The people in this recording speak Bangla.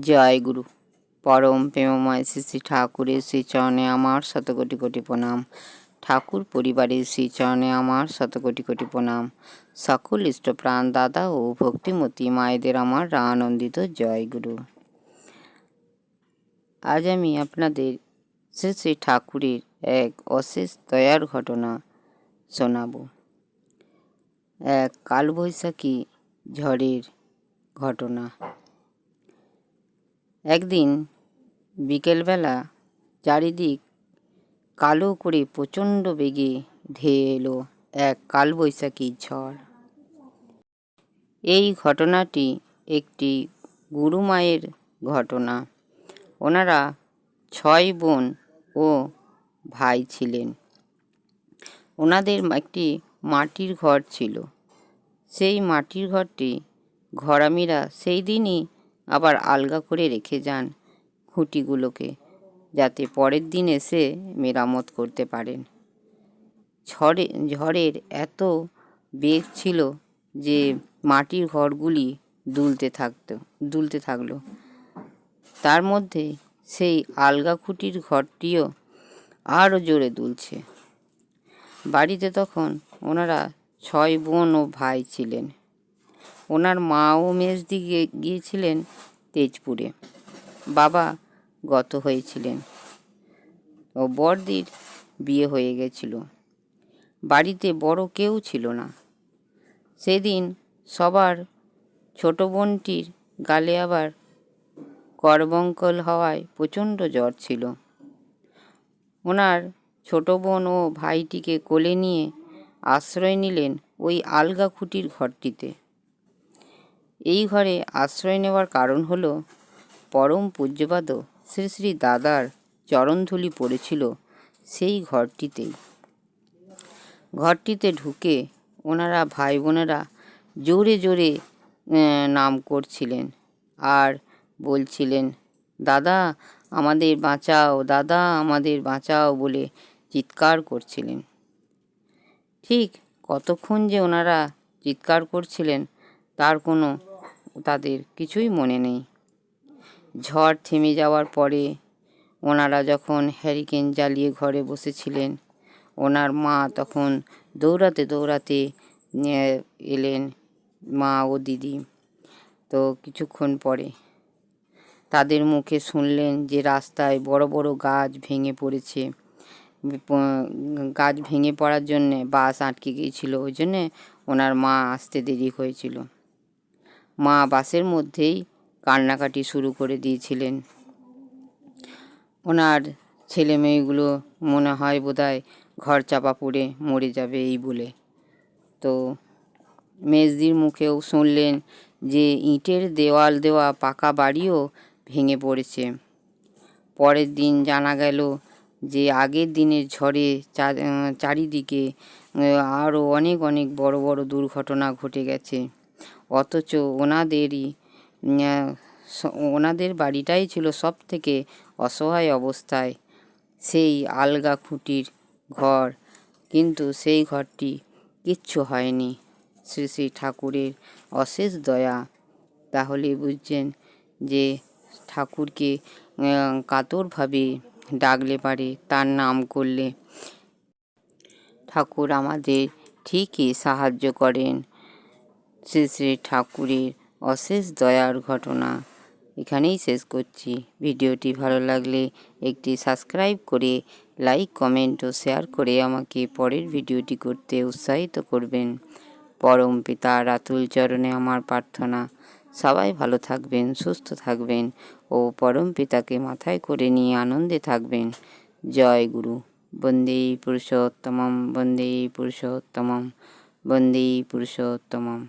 জয় গুরু। পরম প্রেমময় শ্রী শ্রী ঠাকুরের শ্রীচরণে আমার শত কোটি কোটি প্রণাম। ঠাকুর পরিবারের শ্রীচরণে আমার শত কোটি কোটি প্রণাম। সকল ইষ্টপ্রাণ দাদা ও ভক্তিমতী মায়েদের আমার আনন্দিত জয় গুরু। আজ আমি আপনাদের শ্রী শ্রী ঠাকুরের এক অশেষ দয়ার ঘটনা শোনাব। এক কালবৈশাখী ঝড়ের ঘটনা। একদিন বিকেলবেলা চারিদিক কালো করে প্রচণ্ড বেগে ধেয়ে এলো এক কালবৈশাখী ঝড়। এই ঘটনাটি একটি গুরুমায়ের ঘটনা। ওনারা ছয় বোন ও ভাই ছিলেন। ওনাদের একটি মাটির ঘর ছিল। সেই মাটির ঘরটি ঘরামিরা সেই দিনই আবার আলগা করে রেখে যান খুঁটিগুলোকে, যাতে পরের দিন এসে মেরামত করতে পারেন। ঝড়ে, ঝড়ের এত বেগ ছিল যে মাটির ঘরগুলি দুলতে থাকতো, দুলতে থাকল। তার মধ্যে সেই আলগা খুঁটির ঘরটিও আরও জোরে দুলছে। বাড়িতে তখন ওনারা ছয় বোন ও ভাই ছিলেন। ওনার মা ও মেজদি গিয়েছিলেন তেজপুরে। বাবা গত হয়েছিলেন। ও বড়দির বিয়ে হয়ে গেছিল। বাড়িতে বড় কেউ ছিল না। সেদিন সবার ছোট বোনটির গালে আবার করবঙ্কল হওয়ায় প্রচণ্ড জ্বর ছিল। ওনার ছোট বোন ও ভাইটিকে কোলে নিয়ে আশ্রয় নিলেন ওই আলগা খুঁটির ঘরটিতে। এই ঘরে আশ্রয় নেওয়ার কারণ হল, পরম পূজ্যপাদ শ্রী শ্রী দাদার চরণধুলি পড়েছিল সেই ঘরটিতেই। ঘরটিতে ঢুকে ওনারা ভাই বোনেরা জোরে জোরে নাম করছিলেন আর বলছিলেন, দাদা, আমাদের বাঁচাও, দাদা, আমাদের বাঁচাও বলে চিৎকার করছিলেন। ঠিক কতক্ষণ যে ওনারা চিৎকার করছিলেন, তার কোনো তাদের কিছুই মনে নেই। ঝড় থেমে যাওয়ার পরে ওনারা যখন হ্যারিকেন জ্বালিয়ে ঘরে বসেছিলেন, ওনার মা তখন দৌড়াতে দৌড়াতে এলেন মা ও দিদি। তো কিছুক্ষণ পরে তাদের মুখে শুনলেন যে রাস্তায় বড় বড় গাছ ভেঙে পড়েছে। গাছ ভেঙে পড়ার জন্যে বাস আটকে গিয়েছিল, ওই জন্যে ওনার মা আসতে দেরি হয়েছিল। মা বাসের মধ্যেই কান্নাকাটি শুরু করে দিয়েছিলেন। ওনার ছেলে মেয়েগুলো মনে হয় বোধহয় ঘর চাপা পড়ে মরে যাবে এই বলে। তো মেজদির মুখেও শুনলেন যে ইটের দেওয়াল দেওয়া পাকা বাড়িও ভেঙে পড়েছে। পরের দিন জানা গেল যে আগের দিনের ঝড়ে চারিদিকে আরও অনেক অনেক বড় বড় দুর্ঘটনা ঘটে গেছে। অথচ ওনাদেরই ওনাদের বাড়িটাই ছিল সব থেকে অসহায় অবস্থায়। সেই আলগা খুঁটির ঘর, কিন্তু সেই ঘরটি কিচ্ছু হয়নি। শ্রী শ্রী ঠাকুরের অশেষ দয়া। তাহলে বুঝছেন যে ঠাকুরকে কাতরভাবে ডাকলে পারে, তার নাম করলে। ঠাকুর আমাদের ঠিকই সাহায্য করেন। শ্রী শ্রী ঠাকুরের অশেষ দয়ার ঘটনা। এখানেই শেষ করছি। ভিডিওটি ভালো লাগলে একটি সাবস্ক্রাইব করে লাইক, কমেন্ট ও শেয়ার করে আমাকে পরের ভিডিওটি করতে উৎসাহিত করবেন। পরম পিতা রাতুল চরণে আমার প্রার্থনা। সবাই ভালো থাকবেন, সুস্থ থাকবেন ও পরম পিতাকে মাথায় করে নিয়ে আনন্দে থাকবেন। জয় গুরু। বন্দে পুরুষোত্তমম বন্দে পুরুষোত্তমম বন্দে পুরুষোত্তমম।